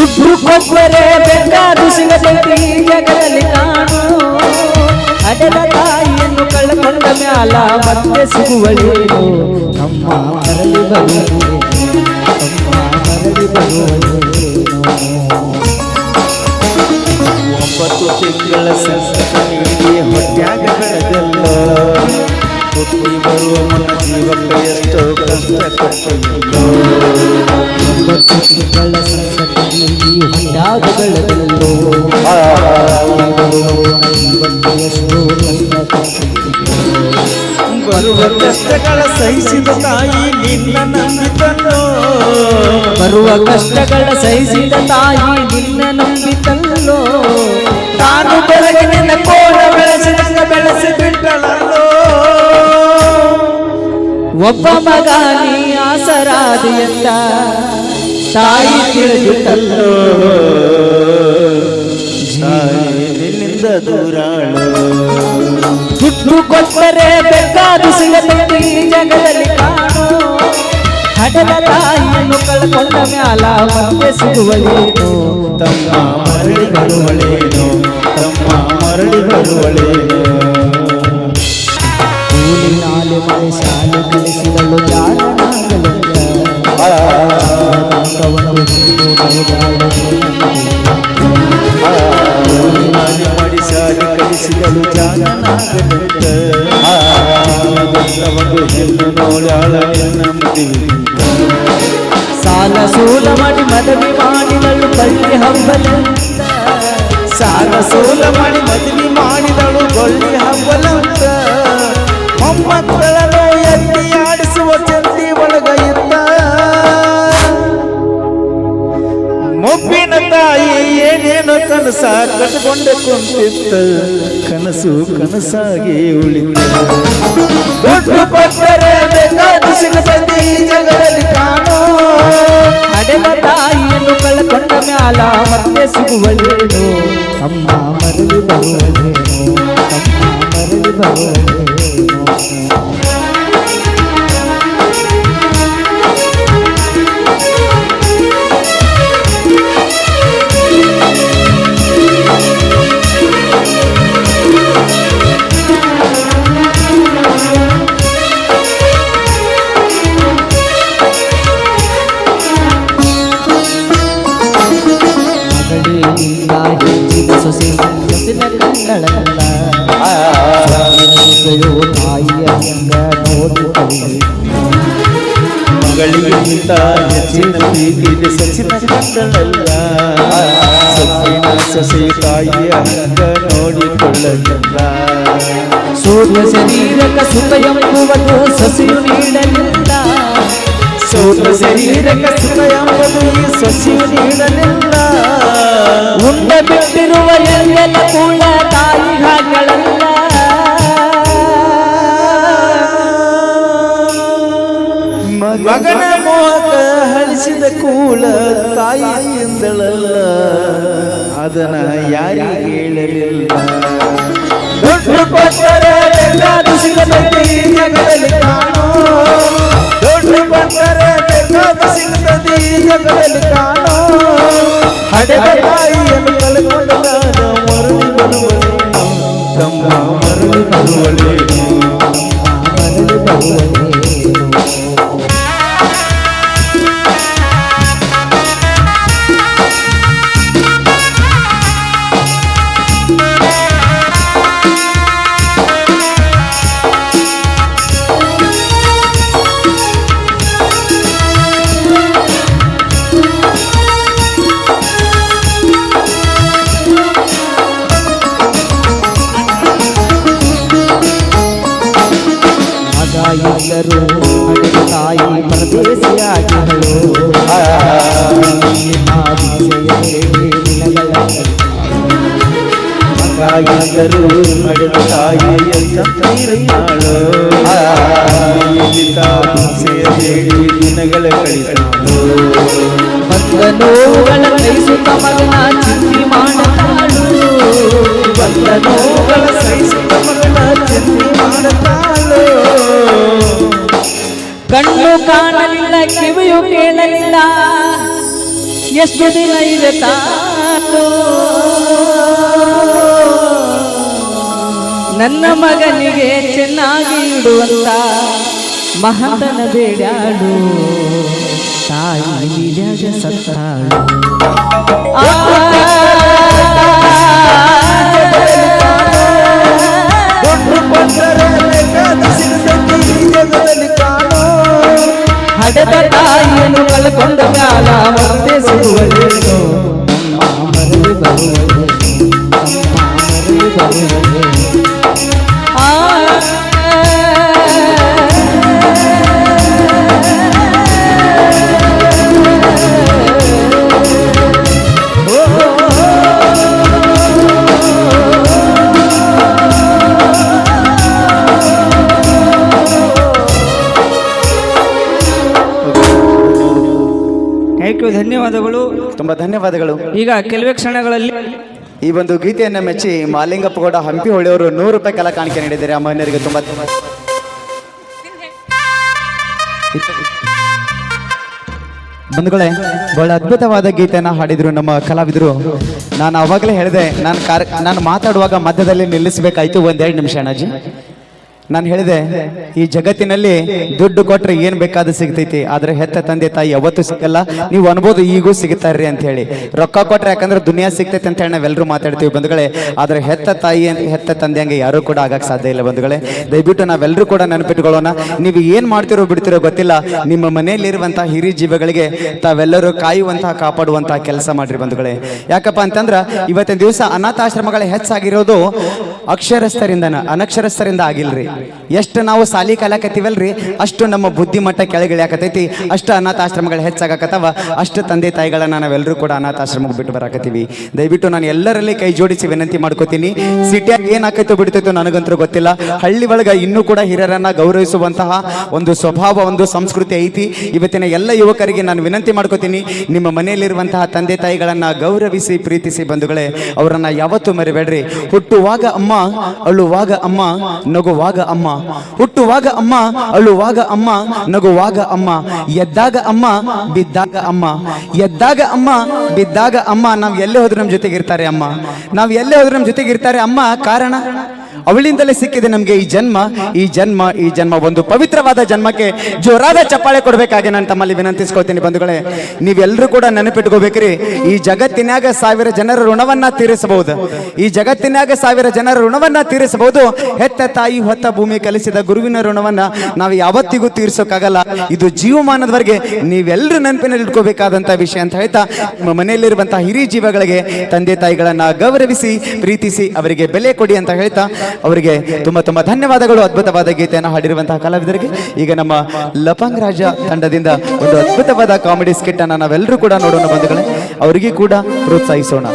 ದುಡ್ಡು ಕೊಬ್ಬರೆ ಬೆಂಗಾರು ಸಿಗತೈತಿ ಈ ಜಗದಲ್ಲಿ ಕಾಣು. ಅಡೆದ ತಾಯಿಯನ್ನು ಕಳ್ಕೊಂಡ ಮ್ಯಾಲ ಮತ್ತೆ ಸಿಗುವಳೇನು ನಮ್ಮ ಮರಳಿ ಬರುವಳೇನು ನಮ್ಮ ಮರಳಿ ಬರುವಳೇನು ಒಂಬತ್ತು ತಿಂಗಳ ಸಂಸ್ಕೃತಿ ಹೊಟ್ಯಾಗ ಬೆಳೆದಲ್ಲ ಬರುವ ಮುನ್ನ ಜೀವಕ್ಕೆ ಎಷ್ಟೋ ಕಷ್ಟ ಬೆಳೆದಲ್ಲೋ ಇವತ್ತು ಎಷ್ಟೋ ಬರುವ ಕಷ್ಟಗಳ ಸಹಿಸಿದ ತಾಯಿ ನಿನ್ನ ನಂಬಿತಲ್ಲೋ ಬರುವ ಕಷ್ಟಗಳ ಸಹಿಸಿದ ತಾಯಿ ನಿನ್ನ ನಂಬಿತಲ್ಲೋ ತಾನು ನಿನ್ನ ಕೋಣ ಬೆಳೆಸಿದಂಗ ಬೆಳೆಸಿ ಬಿಟ್ಟಳಲ್ಲೋ ಒಬ್ಬ ಮಗ ನೀ ಆಸರಾದಿಯಂತ ತಾಯಿ ತಿಳಿದಿಟ್ಟಲ್ಲೋ ತಾಯಿ ನಿನ್ನಿಂದ ದೂರಾಳು. ದುಡ್ಡು ಕೊಟ್ಟರೆ ಬೇಕಾದು ಈ ಜಗದಲ್ಲಿ ಕಾಣು. ಹಡದ ತಾಯಿಯನ್ನು ಕಳ್ಕೊಂಡ ಮ್ಯಾಲ ಮತ್ತೆ ಸಿಗುವಳೇನು. ತಮ್ಮ ಮರಳಿ ಬರುವಳೇನು ತಮ್ಮ ಮರಳಿ ಬರುವಳೇನು. ಎನ್ನ ಮದುವೆ ಸಾಲ ಸೂಲ ಮಾಡಿ ಮದುವೆ ಮಾಡಿದಳು ಬಳ್ಳಿ ಹಬ್ಬಲಂತ. ಸಾಲ ಸೋಲ ಮಾಡಿ ಮದುವೆ ಮಾಡಿದಳು ಬಳ್ಳಿ ಹಬ್ಬಲಂತ. ಮೊಮ್ಮಕ್ಕಳನ್ನು ಕನಸ ಕಟ್ಕೊಂಡೆ ಕುಂತಿತ್ತ ಕನಸು ಕನಸಾಗಿ ಕಾಣೋ. ಹಡೆದ ತಾಯಿಯನ್ನು ಕಳ್ಕೊಂಡ ಮ್ಯಾಲ ಮತ್ತೆ ಸಿಗುವಳೇನು. ಅಮ್ಮ ಮರಳಿ ಬರುವಳೇನು ಅಮ್ಮ ಮರಳಿ ಬರುವಳೇನು ತಾಯಿಯ ಹಂಗ ನೋಡಿಕೊಳ್ಳಿ ಮಗಳಿಗಿಂತ ಹೆಚ್ಚಿನ ಸಸಿ ಸಚಿನ ಕಂಡಳಲ್ಲ ಸೊಪ್ಪಿನ ಸಸಿ ತಾಯಿಯ ಹಂಗ ನೋಡಿಕೊಳ್ಳಲ್ಲ ಸೂರ್ಯ ಶರೀರಕ ಸುಖ ಎಂಬುವುದು ಸೊಸೆಯು ನೀಡಲಿಲ್ಲ. ಸೂರ್ಯ ಶರೀರಕ ಸುಖ ಎಂಬುದು ಈ ನೀಡಲಿಲ್ಲ. ಉಂಡ ಮಗನ ಮೋಹಕ ಹಳಿಸಿದ ತಾಯಿ ಎಂದಳಲ್ಲ ಅದನ್ನ ಯಾರಿಗೆ ಹೇಳಲಿಲ್ಲ. ದೊಡ್ಡ ಬೇಕಾದು ಸಿಗತೈತಿ ಈ ಜಗದಲ್ಲಿ ಕಾಣೋ. ದುಡ್ಡು ಸಿಗತೈತಿ ಈ ಜಗದಲ್ಲಿ ಪರದೇಶಿಯಾಗಿಗಳು ಮಗಾಗಿದ್ದರು ನಡೆದ ತಾಯಿಯ ತೀರಿಯಾಳು ಸೇರಿ ದಿನಗಳ ಕಳಿದಳು ಬಂದ ನೋವುಗಳ ಕೈಸುತ್ತ ಮಗನ ಚಿಂತಿ ಮಾಡತಾಳು ಬಂದ ನೋವುಗಳ ಸಹಿಸಿದ ಮಗಳ ಚಿಂತೆ ಮಾಡುತ್ತಾಳು ಕಣ್ಣು ಕಾಣಲಿಲ್ಲ ಕಿವಿಯು ಕೇಳಲಿಲ್ಲ. ಎಷ್ಟು ದಿನ ಇದೆ ತಾನು ನನ್ನ ಮಗನಿಗೆ ಚೆನ್ನಾಗಿ ಇಡುವಂತ ಮಹತನ ಬೇಡಾಡು ತಾಯಿ ನಿಜ ಸತ್ತಾಳು. ಆ, ಹಡೆದ ತಾಯಿಯನ್ನು ಕಳ್ಕೊಂಡ ಧನ್ಯವಾದಗಳು. ತುಂಬಾ ಧನ್ಯವಾದಗಳು. ಈಗ ಕೆಲವೇ ಕ್ಷಣಗಳಲ್ಲಿ ಈ ಒಂದು ಗೀತೆಯನ್ನು ಮೆಚ್ಚಿ ಮಾಲಿಂಗಪ್ಪಗೌಡ ಹಂಪಿ ಹೊಳೆಯವರು ನೂರು ರೂಪಾಯಿ ಕಲಾ ಕಾಣಿಕೆ ನೀಡಿದ್ದಾರೆ. ಆ ಮಹಿಳೆಯರಿಗೆ ತುಂಬಾ ಬಂಧುಗಳೇ ಬಹಳ ಅದ್ಭುತವಾದ ಗೀತೆಯನ್ನ ಹಾಡಿದ್ರು ನಮ್ಮ ಕಲಾವಿದರು. ನಾನು ಅವಾಗಲೇ ಹೇಳಿದೆ ನಾನು ನಾನು ಮಾತಾಡುವಾಗ ಮಧ್ಯದಲ್ಲಿ ನಿಲ್ಲಿಸಬೇಕಾಯ್ತು ಒಂದೆರಡು ನಿಮಿಷ ಅಣ್ಣಾಜಿ. ನಾನು ಹೇಳಿದೆ, ಈ ಜಗತ್ತಿನಲ್ಲಿ ದುಡ್ಡು ಕೊಟ್ಟರೆ ಏನು ಬೇಕಾದ್ರೂ ಸಿಗ್ತೈತಿ, ಆದರೆ ಹೆತ್ತ ತಂದೆ ತಾಯಿ ಯಾವತ್ತೂ ಸಿಗಲ್ಲ. ನೀವು ಅನ್ಬೋದು ಈಗೂ ಸಿಗ್ತಾರ್ರಿ ಅಂತ ಹೇಳಿ. ರೊಕ್ಕ ಕೊಟ್ಟರೆ ಯಾಕಂದ್ರೆ ದುನಿಯಾ ಸಿಗ್ತೈತೆ ಅಂತ ಹೇಳಿ ನಾವೆಲ್ಲರೂ ಮಾತಾಡ್ತೀವಿ ಬಂಧುಗಳೇ. ಆದರೆ ಹೆತ್ತ ತಾಯಿ ಹೆತ್ತ ತಂದೆ ಹಂಗೆ ಯಾರು ಕೂಡ ಆಗಕ್ಕೆ ಸಾಧ್ಯ ಇಲ್ಲ ಬಂಧುಗಳೇ. ದಯವಿಟ್ಟು ನಾವೆಲ್ಲರೂ ಕೂಡ ನೆನಪಿಟ್ಕೊಳ್ಳೋಣ, ನೀವು ಏನು ಮಾಡ್ತಿರೋ ಬಿಡ್ತಿರೋ ಗೊತ್ತಿಲ್ಲ. ನಿಮ್ಮ ಮನೆಯಲ್ಲಿರುವಂತಹ ಹಿರಿ ಜೀವಗಳಿಗೆ ತಾವೆಲ್ಲರೂ ಕಾಯುವಂತಹ, ಕಾಪಾಡುವಂತಹ ಕೆಲಸ ಮಾಡಿರಿ ಬಂಧುಗಳೇ. ಯಾಕಪ್ಪ ಅಂತಂದ್ರೆ ಇವತ್ತಿನ ದಿವಸ ಅನಾಥಾಶ್ರಮಗಳ ಹೆಚ್ಚಾಗಿರೋದು ಅಕ್ಷರಸ್ಥರಿಂದ ಅನಕ್ಷರಸ್ಥರಿಂದ ಆಗಿಲ್ರಿ. ಎಷ್ಟು ನಾವು ಸಾಲಿ ಕಲಾಕತ್ತೀವಲ್ರಿ? ಅಷ್ಟು ನಮ್ಮ ಬುದ್ಧಿಮಟ್ಟ ಕೆಳಗಿಳಿಯಾಕತೈತಿ ಅಷ್ಟು ಅನಾಥಾಶ್ರಮಗಳು ಹೆಚ್ಚಾಗಕತ್ತವ. ಅಷ್ಟು ತಂದೆ ತಾಯಿಗಳನ್ನ ನಾವೆಲ್ಲರೂ ಕೂಡ ಅನಾಥಾಶ್ರಮಕ್ಕೆ ಬಿಟ್ಟು ಬರಾಕತ್ತೀವಿ. ದಯವಿಟ್ಟು ನಾನು ಎಲ್ಲರಲ್ಲಿ ಕೈ ಜೋಡಿಸಿ ವಿನಂತಿ ಮಾಡ್ಕೋತೀನಿ. ಸಿಟಿಯಾಗ ಏನಾಕೈತೋ ಬಿಡ್ತೈತೋ ನನಗಂತೂ ಗೊತ್ತಿಲ್ಲ. ಹಳ್ಳಿ ಒಳಗ ಇನ್ನೂ ಕೂಡ ಹಿರಿಯರನ್ನ ಗೌರವಿಸುವಂತಹ ಒಂದು ಸ್ವಭಾವ, ಒಂದು ಸಂಸ್ಕೃತಿ ಐತಿ. ಇವತ್ತಿನ ಎಲ್ಲ ಯುವಕರಿಗೆ ನಾನು ವಿನಂತಿ ಮಾಡ್ಕೋತೀನಿ. ನಿಮ್ಮ ಮನೆಯಲ್ಲಿರುವಂತಹ ತಂದೆ ತಾಯಿಗಳನ್ನ ಗೌರವಿಸಿ, ಪ್ರೀತಿಸಿ ಬಂಧುಗಳೇ, ಅವರನ್ನ ಯಾವತ್ತೂ ಮರಿಬೇಡ್ರಿ. ಹುಟ್ಟುವಾಗ ಅಮ್ಮ, ಅಳುವಾಗ ಅಮ್ಮ, ನಗುವಾಗ ಅಮ್ಮ. ಹುಟ್ಟುವಾಗ ಅಮ್ಮ, ಅಳುವಾಗ ಅಮ್ಮ, ನಗುವಾಗ ಅಮ್ಮ, ಎದ್ದಾಗ ಅಮ್ಮ, ಬಿದ್ದಾಗ ಅಮ್ಮ. ಎದ್ದಾಗ ಅಮ್ಮ, ಬಿದ್ದಾಗ ಅಮ್ಮ. ನಾವು ಎಲ್ಲೇ ಹೋದ್ರೆ ನಮ್ಮ ಜೊತೆಗೆ ಇರ್ತಾರೆ ಅಮ್ಮ. ನಾವು ಎಲ್ಲೇ ಹೋದ್ರೆ ನಮ್ಮ ಜೊತೆಗೆ ಇರ್ತಾರೆ ಅಮ್ಮ, ಕಾರಣ? ಅವಳಿಂದಲೇ ಸಿಕ್ಕಿದೆ ನಮಗೆ ಈ ಜನ್ಮ. ಈ ಜನ್ಮ ಈ ಜನ್ಮ ಒಂದು ಪವಿತ್ರವಾದ ಜನ್ಮಕ್ಕೆ ಜೋರಾದ ಚಪ್ಪಾಳೆ ಕೊಡಬೇಕಾಗಿ ನಾನು ತಮ್ಮಲ್ಲಿ ವಿನಂತಿಸ್ಕೊಳ್ತೀನಿ ಬಂಧುಗಳೇ. ನೀವೆಲ್ಲರೂ ಕೂಡ ನೆನಪಿಟ್ಕೋಬೇಕ್ರಿ, ಈ ಜಗತ್ತಿನಾಗ ಸಾವಿರ ಜನರ ಋಣವನ್ನ ತೀರಿಸಬಹುದು. ಈ ಜಗತ್ತಿನಾಗ ಸಾವಿರ ಜನರ ಋಣವನ್ನ ತೀರಿಸಬಹುದು. ಹೆತ್ತ ತಾಯಿ ಹೊತ್ತ ಭೂಮಿ ಕಲಿಸಿದ ಗುರುವಿನ ಋಣವನ್ನ ನಾವು ಯಾವತ್ತಿಗೂ ತೀರಿಸೋಕ್ಕಾಗಲ್ಲ. ಇದು ಜೀವಮಾನದವರೆಗೆ ನೀವೆಲ್ಲರೂ ನೆನಪಿನಲ್ಲಿ ಇಟ್ಕೋಬೇಕಾದಂತಹ ವಿಷಯ ಅಂತ ಹೇಳ್ತಾ ನಮ್ಮ ಮನೆಯಲ್ಲಿರುವಂತಹ ಹಿರಿಯ ಜೀವಗಳಿಗೆ ತಂದೆ ತಾಯಿಗಳನ್ನ ಗೌರವಿಸಿ, ಪ್ರೀತಿಸಿ ಅವರಿಗೆ ಬೆಲೆ ಕೊಡಿ ಅಂತ ಹೇಳ್ತಾ, ಅವರಿಗೆ ತುಂಬಾ ತುಂಬಾ ಧನ್ಯವಾದಗಳು. ಅದ್ಭುತವಾದ ಗೀತೆಯನ್ನು ಹಾಡಿರುವಂತಹ ಕಲಾವಿದರಿಗೆ. ಈಗ ನಮ್ಮ ಲಪಂಗ್ ರಾಜ ತಂಡದಿಂದ ಒಂದು ಅದ್ಭುತವಾದ ಕಾಮಿಡಿ ಸ್ಕಿಟ್ ಅನ್ನ ನಾವೆಲ್ಲರೂ ಕೂಡ ನೋಡೋಣ ಬಂಧುಗಳೇ. ಅವರಿಗೆ ಕೂಡ ಪ್ರೋತ್ಸಾಹಿಸೋಣ.